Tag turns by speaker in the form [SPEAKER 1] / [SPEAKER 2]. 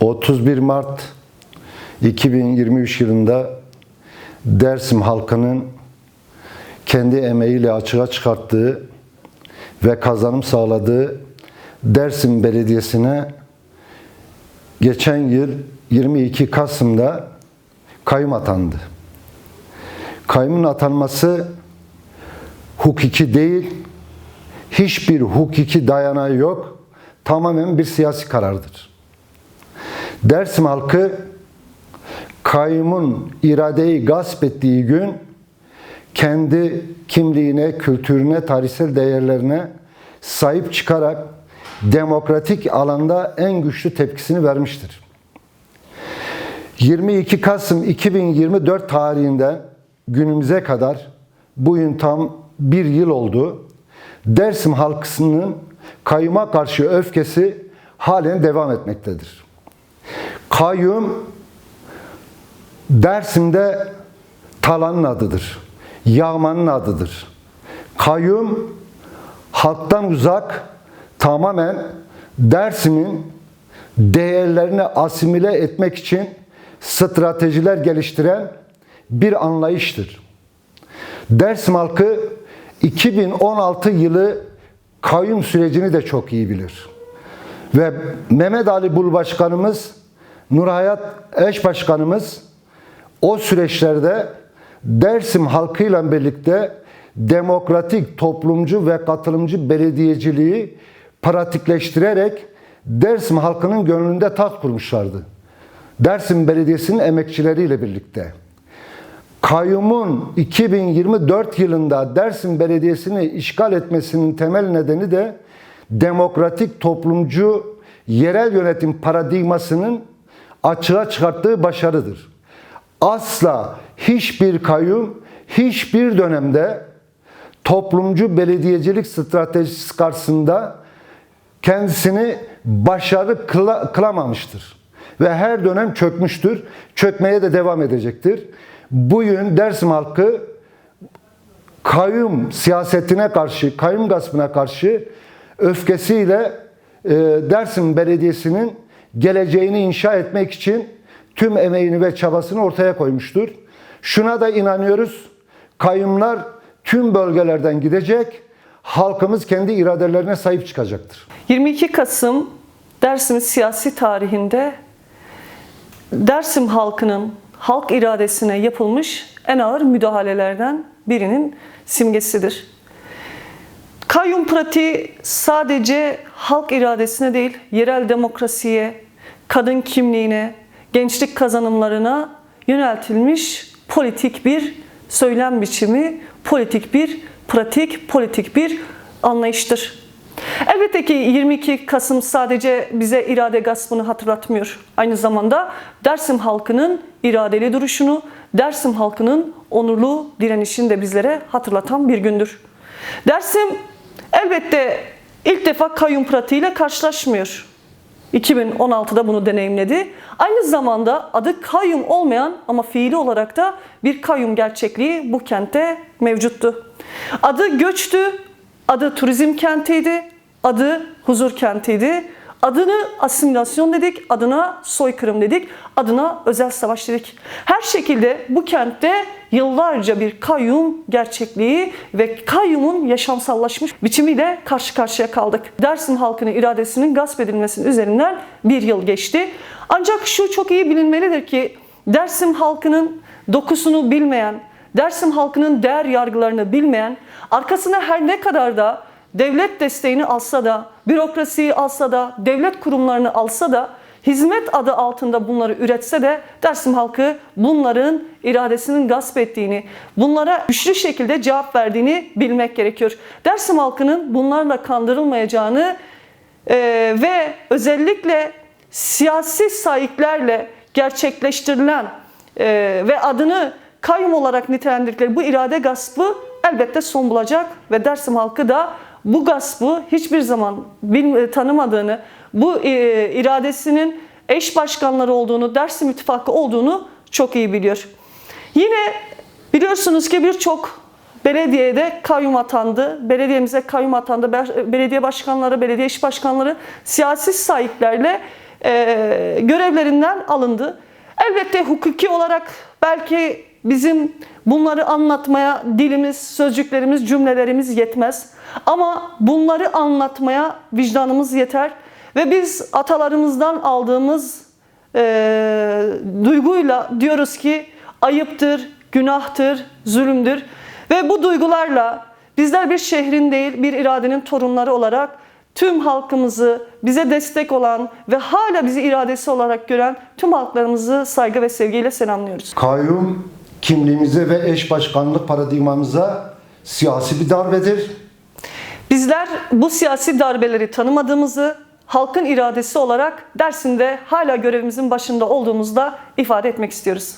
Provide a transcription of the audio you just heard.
[SPEAKER 1] 31 Mart 2023 yılında Dersim halkının kendi emeğiyle açığa çıkarttığı ve kazanım sağladığı Dersim Belediyesi'ne geçen yıl 22 Kasım'da kayyum atandı. Kayyumun atanması hukuki değil, hiçbir hukuki dayanağı yok, tamamen bir siyasi karardır. Dersim halkı kayyumun iradeyi gasp ettiği gün kendi kimliğine, kültürüne, tarihsel değerlerine sahip çıkarak demokratik alanda en güçlü tepkisini vermiştir. 22 Kasım 2024 tarihinde günümüze kadar bugün tam bir yıl oldu. Dersim halkısının kayyuma karşı öfkesi halen devam etmektedir. Kayyum Dersim'de talanın adıdır. Yağmanın adıdır. Kayyum halktan uzak tamamen Dersim'in değerlerini asimile etmek için stratejiler geliştiren bir anlayıştır. Dersim halkı 2016 yılı kayyum sürecini de çok iyi bilir. Ve Mehmet Ali Bul Başkanımız, Nurhayat Eş Başkanımız o süreçlerde Dersim halkıyla birlikte demokratik, toplumcu ve katılımcı belediyeciliği pratikleştirerek Dersim halkının gönlünde taht kurmuşlardı. Dersim Belediyesi'nin emekçileriyle birlikte. Kayyumun 2024 yılında Dersim Belediyesi'ni işgal etmesinin temel nedeni de demokratik toplumcu yerel yönetim paradigmasının açığa çıkarttığı başarıdır. Asla hiçbir kayyum hiçbir dönemde toplumcu belediyecilik stratejisi karşısında kendisini başarı kıla, kılamamıştır. Ve her dönem çökmüştür. Çökmeye de devam edecektir. Bugün Dersim halkı kayyum siyasetine karşı, kayyum gaspına karşı öfkesiyle e, Dersim Belediyesi'nin geleceğini inşa etmek için tüm emeğini ve çabasını ortaya koymuştur. Şuna da inanıyoruz. Kayyumlar tüm bölgelerden gidecek. Halkımız kendi iradelerine sahip çıkacaktır.
[SPEAKER 2] 22 Kasım Dersim siyasi tarihinde Dersim halkının halk iradesine yapılmış en ağır müdahalelerden birinin simgesidir. Kayyum pratiği sadece halk iradesine değil, yerel demokrasiye, kadın kimliğine, gençlik kazanımlarına yöneltilmiş politik bir söylem biçimi, politik bir pratik, politik bir anlayıştır. Elbette ki 22 Kasım sadece bize irade gaspını hatırlatmıyor. Aynı zamanda Dersim halkının iradeli duruşunu, Dersim halkının onurlu direnişini de bizlere hatırlatan bir gündür. Dersim elbette ilk defa kayyum pratiğiyle karşılaşmıyor. 2016'da bunu deneyimledi. Aynı zamanda adı kayyum olmayan ama fiili olarak da bir kayyum gerçekliği bu kente mevcuttu. Adı göçtü, adı turizm kentiydi, adı huzur kentiydi. Adını asimilasyon dedik, adına soykırım dedik, adına özel savaş dedik. Her şekilde bu kentte yıllarca bir kayyum gerçekliği ve kayyumun yaşamsallaşmış biçimiyle karşı karşıya kaldık. Dersim halkının iradesinin gasp edilmesinin üzerinden bir yıl geçti. Ancak şu çok iyi bilinmelidir ki Dersim halkının dokusunu bilmeyen, Dersim halkının değer yargılarını bilmeyen, arkasına her ne kadar da devlet desteğini alsa da, bürokrasiyi alsa da, devlet kurumlarını alsa da, hizmet adı altında bunları üretse de Dersim halkı bunların iradesinin gasp ettiğini, bunlara güçlü şekilde cevap verdiğini bilmek gerekiyor. Dersim halkının bunlarla kandırılmayacağını e, ve özellikle siyasi sahiplerle gerçekleştirilen e, ve adını kayyum olarak nitelendirdikleri bu irade gaspı elbette son bulacak ve Dersim halkı da bu gaspı hiçbir zaman tanımadığını, bu e, iradesinin eş başkanları olduğunu, Dersim İttifakı olduğunu çok iyi biliyor. Yine biliyorsunuz ki birçok belediyede kayyum atandı. Belediyemize kayyum atandı. Belediye başkanları, belediye iş başkanları siyasi sahiplerle e, görevlerinden alındı. Elbette hukuki olarak belki bizim bunları anlatmaya dilimiz, sözcüklerimiz, cümlelerimiz yetmez. Ama bunları anlatmaya vicdanımız yeter. Ve biz atalarımızdan aldığımız e, duyguyla diyoruz ki ayıptır, günahtır, zulümdür. Ve bu duygularla bizler bir şehrin değil bir iradenin torunları olarak tüm halkımızı bize destek olan ve hala bizi iradesi olarak gören tüm halklarımızı saygı ve sevgiyle selamlıyoruz.
[SPEAKER 1] Kayyum kimliğimize ve eş başkanlık paradigmamıza siyasi bir darbedir.
[SPEAKER 2] Bizler bu siyasi darbeleri tanımadığımızı halkın iradesi olarak Dersim'de hala görevimizin başında olduğumuzda ifade etmek istiyoruz.